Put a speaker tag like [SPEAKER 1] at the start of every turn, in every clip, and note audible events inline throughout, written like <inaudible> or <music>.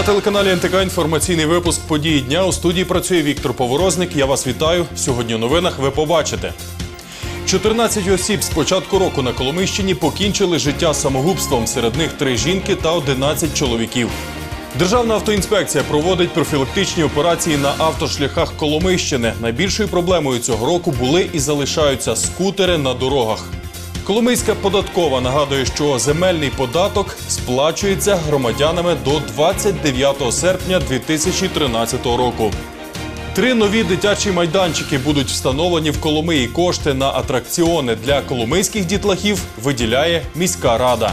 [SPEAKER 1] На телеканалі НТК інформаційний випуск події дня. У студії працює Віктор Поворозник. Я вас вітаю. Сьогодні у новинах ви побачите. 14 осіб з початку року на Коломийщині покінчили життя самогубством. Серед них три жінки та 11 чоловіків. Державна автоінспекція проводить профілактичні операції на автошляхах Коломийщини. Найбільшою проблемою цього року були і залишаються скутери на дорогах. Коломийська податкова нагадує, що земельний податок сплачується громадянами до 29 серпня 2013 року. Три нові дитячі майданчики будуть встановлені в Коломиї. Кошти на атракціони для коломийських дітлахів виділяє міська рада.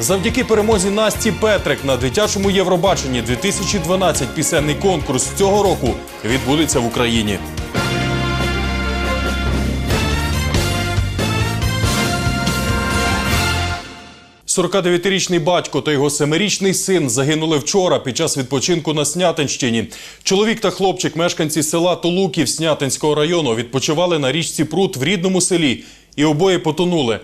[SPEAKER 1] Завдяки перемозі Насті Петрик на дитячому Євробаченні 2012 пісенний конкурс цього року відбудеться в Україні. 49-річний батько та його семирічний син загинули вчора під час відпочинку на Снятинщині. Чоловік та хлопчик, мешканці села Толуків Снятинського району, відпочивали на річці Прут в рідному селі і обоє потонули.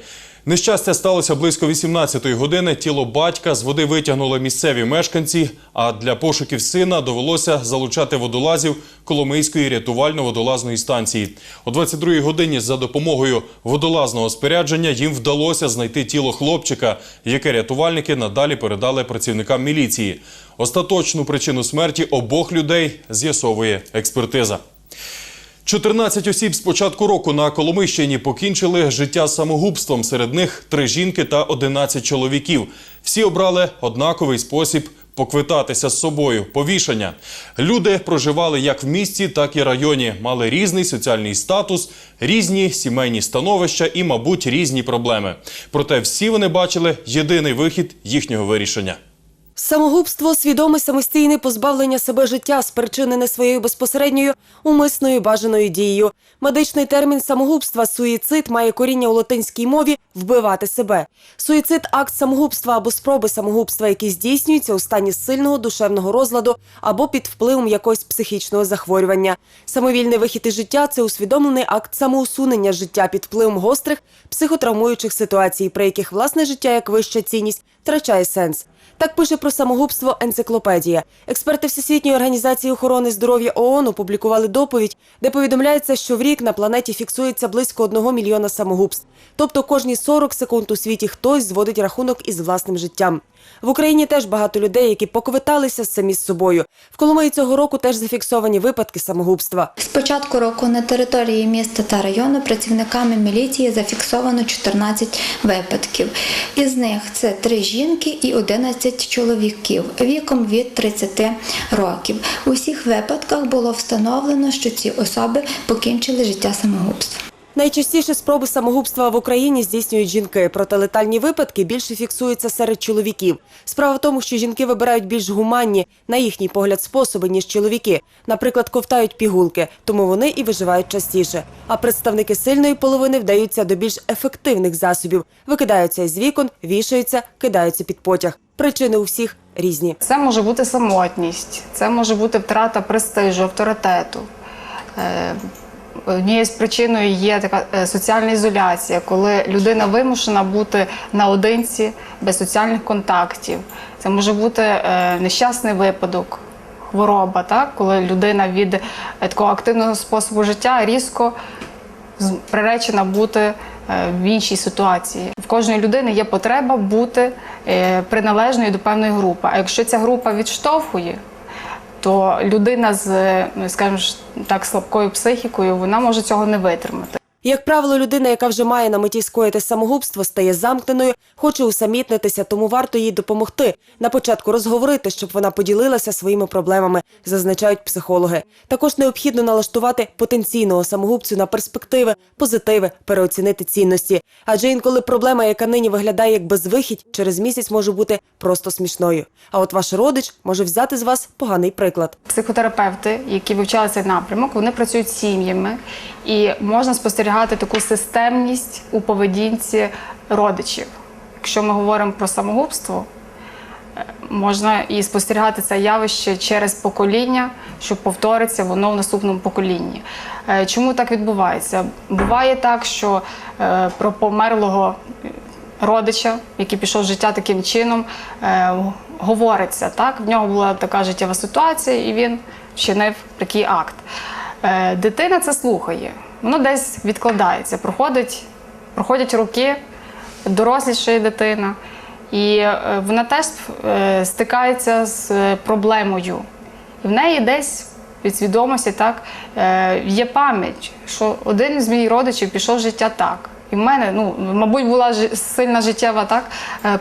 [SPEAKER 1] Нещастя сталося близько 18-ї години. Тіло батька з води витягнули місцеві мешканці. А для пошуків сина довелося залучати водолазів Коломийської рятувально-водолазної станції. О 22-й годині за допомогою водолазного спорядження їм вдалося знайти тіло хлопчика, яке рятувальники надалі передали працівникам міліції. Остаточну причину смерті обох людей з'ясовує експертиза. 14 осіб з початку року на Коломийщині покінчили життя самогубством. Серед них три жінки та 11 чоловіків. Всі обрали однаковий спосіб поквитатися з собою повішання. Люди проживали як в місті, так і районі, мали різний соціальний статус, різні сімейні становища і, мабуть, різні проблеми. Проте всі вони бачили єдиний вихід їхнього вирішення.
[SPEAKER 2] Самогубство свідоме самостійне позбавлення себе життя, спричинене своєю безпосередньою умисною бажаною дією. Медичний термін самогубства суїцид має коріння у латинській мові вбивати себе. Суїцид акт самогубства або спроби самогубства, які здійснюються у стані сильного душевного розладу або під впливом якогось психічного захворювання. Самовільний вихід із життя це усвідомлений акт самоусунення життя під впливом гострих психотравмуючих ситуацій, при яких власне життя як вища цінність втрачає сенс. Так пише про самогубство енциклопедія. Експерти Всесвітньої організації охорони здоров'я ООН опублікували доповідь, де повідомляється, що в рік на планеті фіксується близько одного мільйона самогубств. Тобто кожні 40 секунд у світі хтось зводить рахунок із власним життям. В Україні теж багато людей, які поквиталися самі з собою. В Коломиї цього року теж зафіксовані випадки самогубства.
[SPEAKER 3] З початку року на території міста та району працівниками міліції зафіксовано 14 випадків. Із них це 3 жінки і 11 чоловіків віком від 30 років. У всіх випадках було встановлено, що ці особи покінчили життя самогубством.
[SPEAKER 2] Найчастіше спроби самогубства в Україні здійснюють жінки, проте летальні випадки більше фіксуються серед чоловіків. Справа в тому, що жінки вибирають більш гуманні, на їхній погляд, способи, ніж чоловіки. Наприклад, ковтають пігулки, тому вони і виживають частіше. А представники сильної половини вдаються до більш ефективних засобів, викидаються із вікон, вішаються, кидаються під потяг. Причини у всіх різні.
[SPEAKER 4] Це може бути самотність, це може бути втрата престижу, авторитету. Однією з причиною є така е, соціальна ізоляція, коли людина вимушена бути наодинці без соціальних контактів. Це може бути е, нещасний випадок, хвороба, так? коли людина від е, такого активного способу життя різко приречена бути в іншій ситуації. В кожної людини є потреба бути приналежною до певної групи. А якщо ця група відштовхує, то людина з, скажімо так, слабкою психікою, вона може цього не витримати.
[SPEAKER 2] Як правило, людина, яка вже має на меті скоїти самогубство, стає замкненою, хоче усамітнитися, тому варто їй допомогти. На початку розговорити, щоб вона поділилася своїми проблемами, зазначають психологи. Також необхідно налаштувати потенційного самогубцю на перспективи, позитиви, переоцінити цінності. Адже інколи проблема, яка нині виглядає як безвихідь, через місяць може бути просто смішною. А от ваш родич може взяти з вас поганий приклад.
[SPEAKER 4] Психотерапевти, які вивчали цей напрямок, вони працюють з сім'ями і можна спостерігати таку системність у поведінці родичів. Якщо ми говоримо про самогубство, е, можна і спостерігати це явище через покоління, що повториться воно в наступному поколінні. Е, Чому так відбувається? Буває так, що е, про померлого родича, який пішов з життя таким чином, говориться. Так? В нього була така життєва ситуація, і він вчинив такий акт. Дитина це слухає, воно десь відкладається, проходить, проходять роки, дорослішає дитина, і е, вона теж е, стикається з е, проблемою. І в неї десь від свідомості так, є пам'ять, що один з моїх родичів пішов життя так. І в мене, ну, мабуть, була сильна життєва так,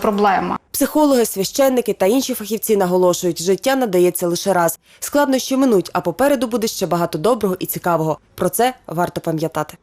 [SPEAKER 4] проблема.
[SPEAKER 5] Психологи, священники та інші фахівці наголошують, життя надається лише раз. Складнощі минуть, а попереду буде ще багато доброго і цікавого. Про це варто пам'ятати.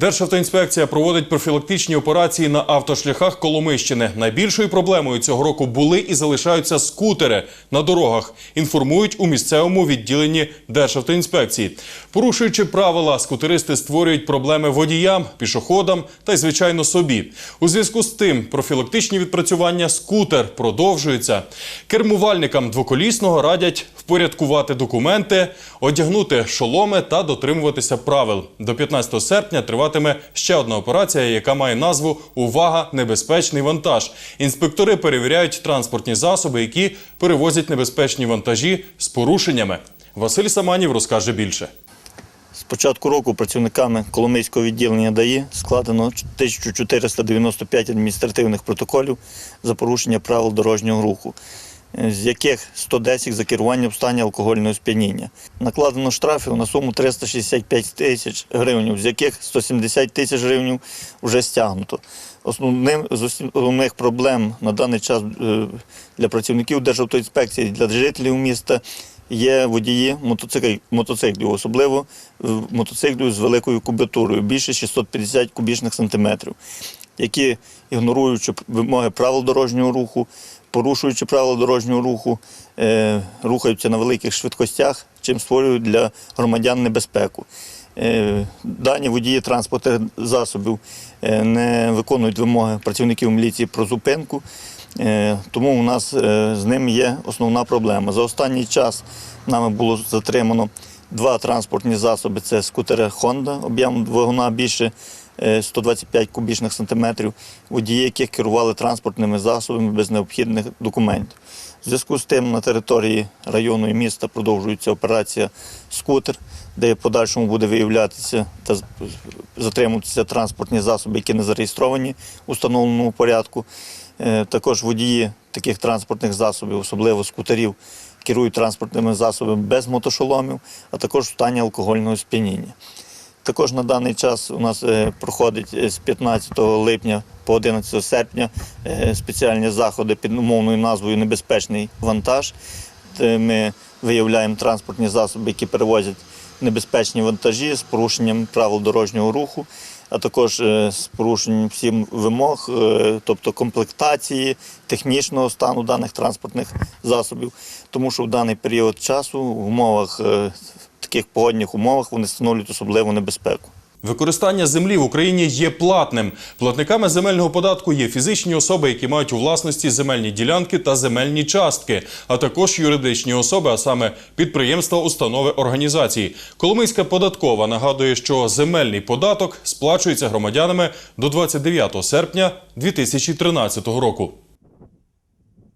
[SPEAKER 1] Державтоінспекція проводить профілактичні операції на автошляхах Коломищини. Найбільшою проблемою цього року були і залишаються скутери на дорогах. Інформують у місцевому відділенні Державтоінспекції. Порушуючи правила, скутеристи створюють проблеми водіям, пішоходам та й звичайно собі. У зв'язку з тим профілактичні відпрацювання скутер продовжуються. Кермувальникам двоколісного радять впорядкувати документи, одягнути шоломи та дотримуватися правил. До 15 серпня триватиме ще одна операція, яка має назву Увага! Небезпечний вантаж. Інспектори перевіряють транспортні засоби, які перевозять небезпечні вантажі з порушеннями. Василь Саманів розкаже більше.
[SPEAKER 6] З початку року працівниками Коломийського відділення ДАІ складено 1495 адміністративних протоколів за порушення правил дорожнього руху, з яких 110 за керування в стані алкогольного сп'яніння. Накладено штрафів на суму 365 тисяч гривень, з яких 170 тисяч гривень вже стягнуто. Основним з основних проблем на даний час е, для працівників Державтоінспекції, для жителів міста є водії мотоциклів, особливо е, мотоциклів з великою кубатурою, більше 650 кубічних сантиметрів, які, ігноруючи вимоги правил дорожнього руху, порушуючи правила дорожнього руху, е, рухаються на великих швидкостях, чим створюють для громадян небезпеку. Е, Дані водії транспортних засобів е, не виконують вимоги працівників міліції про зупинку, тому у нас з ним є основна проблема. За останній час нами було затримано два транспортні засоби: це скутери Honda, об'єм двигуна більше 125 кубічних сантиметрів, водії, яких керували транспортними засобами без необхідних документів. В зв'язку з тим на території району і міста продовжується операція скутер, де в подальшому буде виявлятися та затримуватися транспортні засоби, які не зареєстровані у встановленому порядку. Е, Також водії таких транспортних засобів, особливо скутерів, керують транспортними засобами без мотошоломів, а також в стані алкогольного сп'яніння. Також на даний час у нас е, проходить е, з 15 липня по 11 серпня е, спеціальні заходи під умовною назвою Небезпечний вантаж. Ми виявляємо транспортні засоби, які перевозять небезпечні вантажі з порушенням правил дорожнього руху, а також з порушенням всім вимог, тобто комплектації, технічного стану даних транспортних засобів. Тому що в даний період часу в умовах таких погодних умовах вони становлять особливу небезпеку.
[SPEAKER 1] Використання землі в Україні є платним. Платниками земельного податку є фізичні особи, які мають у власності земельні ділянки та земельні частки, а також юридичні особи, а саме підприємства, установи, організації. Коломийська податкова нагадує, що земельний податок сплачується громадянами до 29 серпня 2013 року.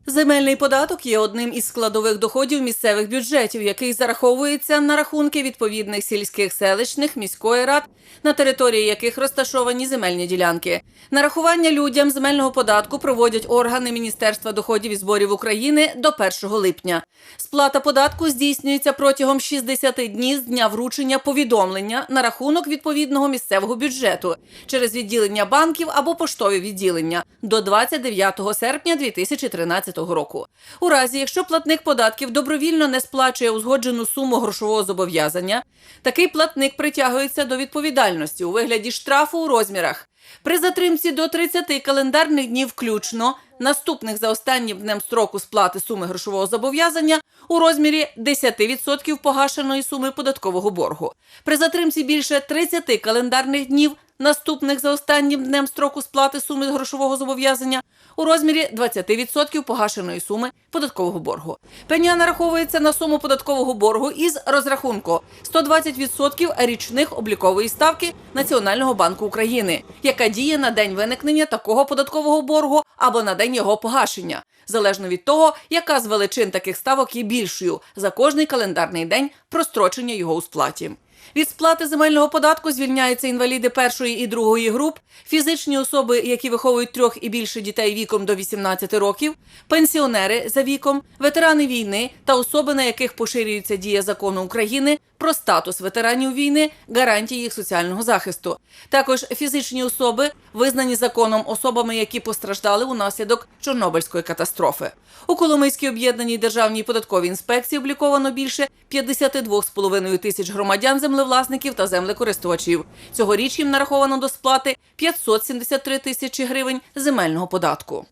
[SPEAKER 7] Земельний податок є одним із складових доходів місцевих бюджетів, який зараховується на рахунки відповідних сільських селищних міської рад, на території яких розташовані земельні ділянки. Нарахування людям земельного податку проводять органи Міністерства доходів і зборів України до 1 липня. Сплата податку здійснюється протягом 60 днів з дня вручення повідомлення на рахунок відповідного місцевого бюджету через відділення банків або поштові відділення до 29 серпня 2013 року. У разі, якщо платник податків добровільно не сплачує узгоджену суму грошового зобов'язання, такий платник притягується до відповідальності у вигляді штрафу у розмірах при затримці до 30 календарних днів включно, наступних за останнім днем строку сплати суми грошового зобов'язання у розмірі 10% погашеної суми податкового боргу. При затримці більше 30 календарних днів наступних за останнім днем строку сплати суми грошового зобов'язання у розмірі 20% погашеної суми податкового боргу. Пеня нараховується на суму податкового боргу із розрахунку 120% річних облікової ставки Національного банку України, яка діє на день виникнення такого податкового боргу або на день його погашення, залежно від того, яка з величин таких ставок є більшою за кожний календарний день прострочення його у сплаті. Від сплати земельного податку звільняються інваліди першої і другої груп, фізичні особи, які виховують трьох і більше дітей віком до 18 років, пенсіонери за віком, ветерани війни та особи, на яких поширюється дія закону України про статус ветеранів війни, гарантії їх соціального захисту. Також фізичні особи, визнані законом особами, які постраждали унаслідок Чорнобильської катастрофи. У Коломийській об'єднаній державній податковій інспекції обліковано більше 52,5 тисяч громадян, землевласників та землекористувачів. Цьогоріч їм нараховано до сплати 573 тисячі гривень земельного податку.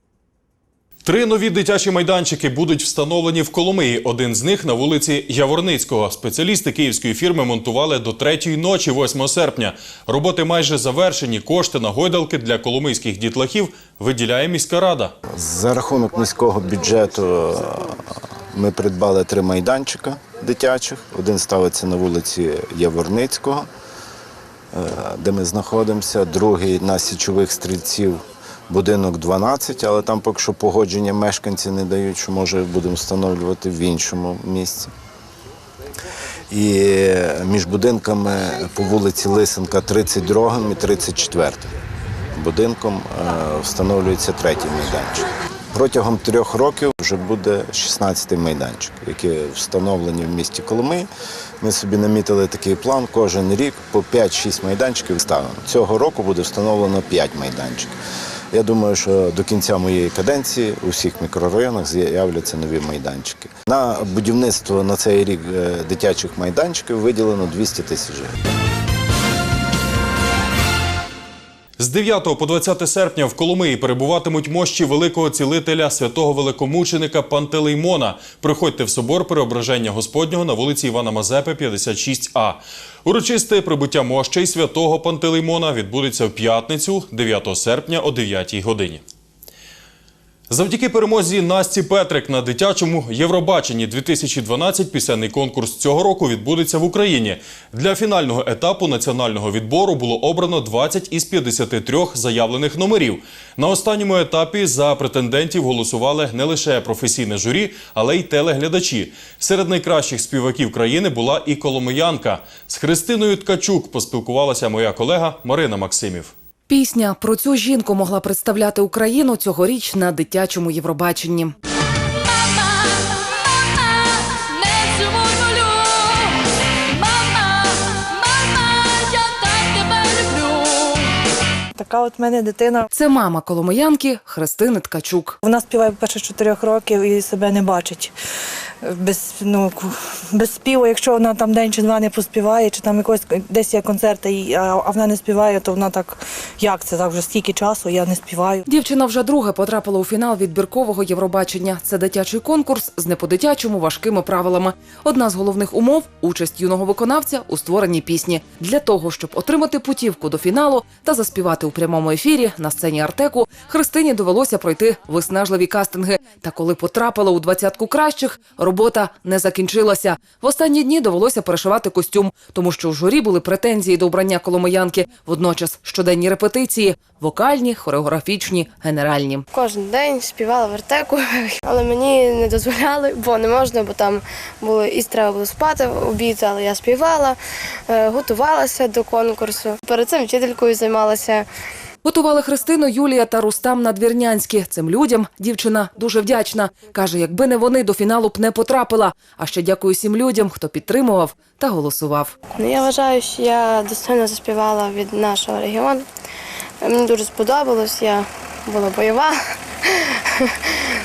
[SPEAKER 1] Три нові дитячі майданчики будуть встановлені в Коломиї. Один з них на вулиці Яворницького. Спеціалісти київської фірми монтували до третьої ночі, 8 серпня. Роботи майже завершені. Кошти на гойдалки для коломийських дітлахів виділяє міська рада.
[SPEAKER 8] За рахунок міського бюджету е, ми придбали три майданчика дитячих. Один ставиться на вулиці Яворницького, е, де ми знаходимося. Другий на січових стрільців, будинок 12, але там поки що погодження мешканці не дають, що може будемо встановлювати в іншому місці. І між будинками по вулиці Лисенка 32 і 34 будинком е, встановлюється третій майданчик. Протягом трьох років вже буде 16-й майданчик, які встановлені в місті Коломи. Ми собі намітили такий план. Кожен рік по 5-6 майданчиків ставимо. Цього року буде встановлено 5 майданчиків. Я думаю, що до кінця моєї каденції у всіх мікрорайонах з'являться нові майданчики. На будівництво на цей рік е, дитячих майданчиків виділено 200 тисяч гривень.
[SPEAKER 1] З 9 по 20 серпня в Коломиї перебуватимуть мощі великого цілителя святого великомученика Пантелеймона. Приходьте в собор переображення Господнього на вулиці Івана Мазепи, 56А. Урочисте прибуття мощей святого Пантелеймона відбудеться в п'ятницю, 9 серпня о 9 годині. Завдяки перемозі Насті Петрик на дитячому Євробаченні 2012 пісенний конкурс цього року відбудеться в Україні. Для фінального етапу національного відбору було обрано 20 із 53 заявлених номерів. На останньому етапі за претендентів голосували не лише професійне журі, але й телеглядачі. Серед найкращих співаків країни була і коломиянка. З Христиною Ткачук поспілкувалася моя колега Марина Максимів.
[SPEAKER 5] Пісня про цю жінку могла представляти Україну цьогоріч на дитячому Євробаченні.
[SPEAKER 9] Така от в мене дитина.
[SPEAKER 5] Це мама коломиянки Христини Ткачук.
[SPEAKER 9] Вона співає перше чотирьох років і себе не бачить. Без, ну, без співу, якщо вона там день чи два не поспіває, чи там якось десь є концерти, а, вона не співає, то вона так, як це так вже стільки часу, я не співаю.
[SPEAKER 5] Дівчина вже друге потрапила у фінал відбіркового Євробачення. Це дитячий конкурс з не по-дитячому важкими правилами. Одна з головних умов участь юного виконавця у створенні пісні. Для того, щоб отримати путівку до фіналу та заспівати у прямому ефірі на сцені Артеку, Христині довелося пройти виснажливі кастинги. Та коли потрапила у двадцятку кращих, робота не закінчилася. В останні дні довелося перешивати костюм, тому що у журі були претензії до обрання коломиянки. Водночас щоденні репетиції вокальні, хореографічні, генеральні.
[SPEAKER 10] Кожен день співала в артеку, <laughs> але мені не дозволяли, бо не можна, бо там було і треба було спати обід, але я співала, е, готувалася до конкурсу. Перед цим вчителькою займалася.
[SPEAKER 5] Готували Христину Юлія та Рустам Надвірнянські. Цим людям дівчина дуже вдячна. Каже, якби не вони, до фіналу б не потрапила. А ще дякую всім людям, хто підтримував та голосував.
[SPEAKER 10] Ну, я вважаю, що я достойно заспівала від нашого регіону. Мені дуже сподобалось, я була бойова.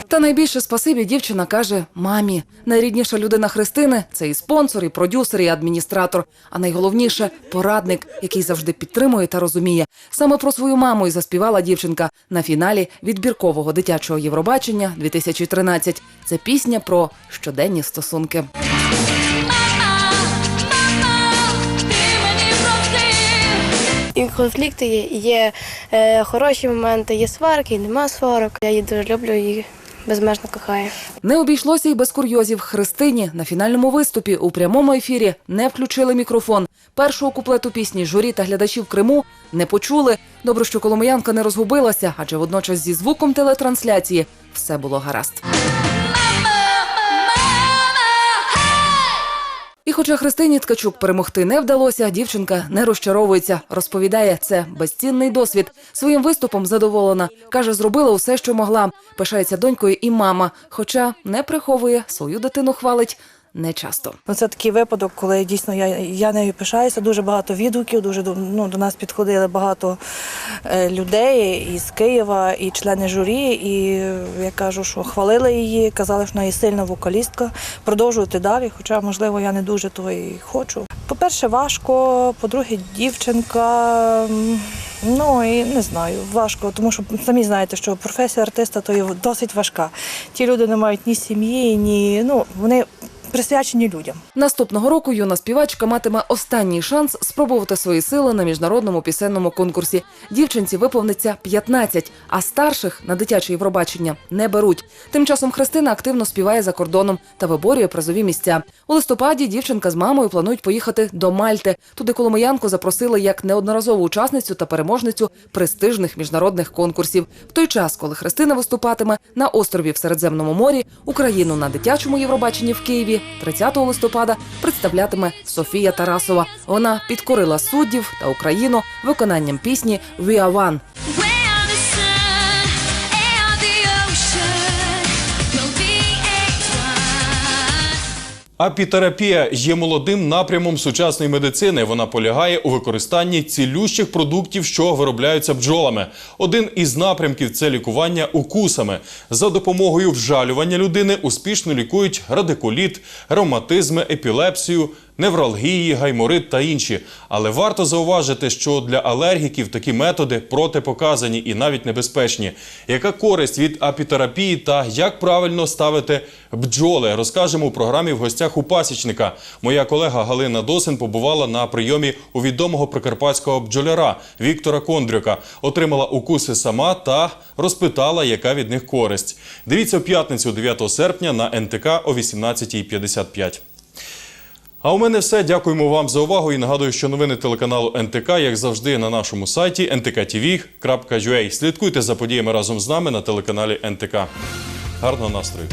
[SPEAKER 5] Та найбільше спасибі дівчина каже мамі. Найрідніша людина Христини це і спонсор, і продюсер, і адміністратор. А найголовніше порадник, який завжди підтримує та розуміє. Саме про свою маму і заспівала дівчинка на фіналі відбіркового дитячого Євробачення 2013. Це пісня про щоденні стосунки.
[SPEAKER 10] І конфлікти є, є е, хороші моменти, є сварки, і нема сварок. Я її дуже люблю і безмежно кохаю.
[SPEAKER 5] Не обійшлося й без курйозів. Христині на фінальному виступі у прямому ефірі не включили мікрофон. Першого куплету пісні журі та глядачі в Криму не почули. Добре, що Коломиянка не розгубилася, адже водночас зі звуком телетрансляції все було гаразд. Хоча Христині Ткачук перемогти не вдалося, дівчинка не розчаровується. Розповідає, це безцінний досвід. Своїм виступом задоволена. Каже, зробила усе, що могла. Пишається донькою і мама, хоча не приховує, свою дитину хвалить не часто.
[SPEAKER 9] Ну, це такий випадок, коли дійсно я, я нею пишаюся. Дуже багато відгуків. Дуже ну, до нас підходили багато е, людей із Києва, і члени журі. І я кажу, що хвалили її, казали, що вона є сильна вокалістка. Продовжувати далі, хоча, можливо, я не дуже того і хочу. По-перше, важко, по-друге, дівчинка. Ну і не знаю, важко, тому що самі знаєте, що професія артиста то є досить важка. Ті люди не мають ні сім'ї, ні ну вони присвячені людям.
[SPEAKER 5] Наступного року юна співачка матиме останній шанс спробувати свої сили на міжнародному пісенному конкурсі. Дівчинці виповниться 15, а старших на дитяче Євробачення не беруть. Тим часом Христина активно співає за кордоном та виборює призові місця. У листопаді дівчинка з мамою планують поїхати до Мальти. Туди Коломиянку запросили як неодноразову учасницю та переможницю престижних міжнародних конкурсів. В той час, коли Христина виступатиме на острові в Середземному морі, Україну на дитячому Євробаченні в Києві 30 листопада представлятиме Софія Тарасова. Вона підкорила суддів та Україну виконанням пісні «We are
[SPEAKER 11] one».
[SPEAKER 1] Апітерапія є молодим напрямом сучасної медицини. Вона полягає у використанні цілющих продуктів, що виробляються бджолами. Один із напрямків це лікування укусами. За допомогою вжалювання людини успішно лікують радикуліт, ревматизми, епілепсію. Невралгії, гайморит та інші. Але варто зауважити, що для алергіків такі методи протипоказані і навіть небезпечні. Яка користь від апітерапії та як правильно ставити бджоли, розкажемо у програмі в гостях у пасічника. Моя колега Галина Досин побувала на прийомі у відомого прикарпатського бджоляра Віктора Кондрюка, отримала укуси сама та розпитала, яка від них користь. Дивіться в п'ятницю 9 серпня на НТК о 18.55. А у мене все. Дякуємо вам за увагу і нагадую, що новини телеканалу НТК, як завжди, на нашому сайті ntkTV.ua. Слідкуйте за подіями разом з нами на телеканалі НТК. Гарного настрою!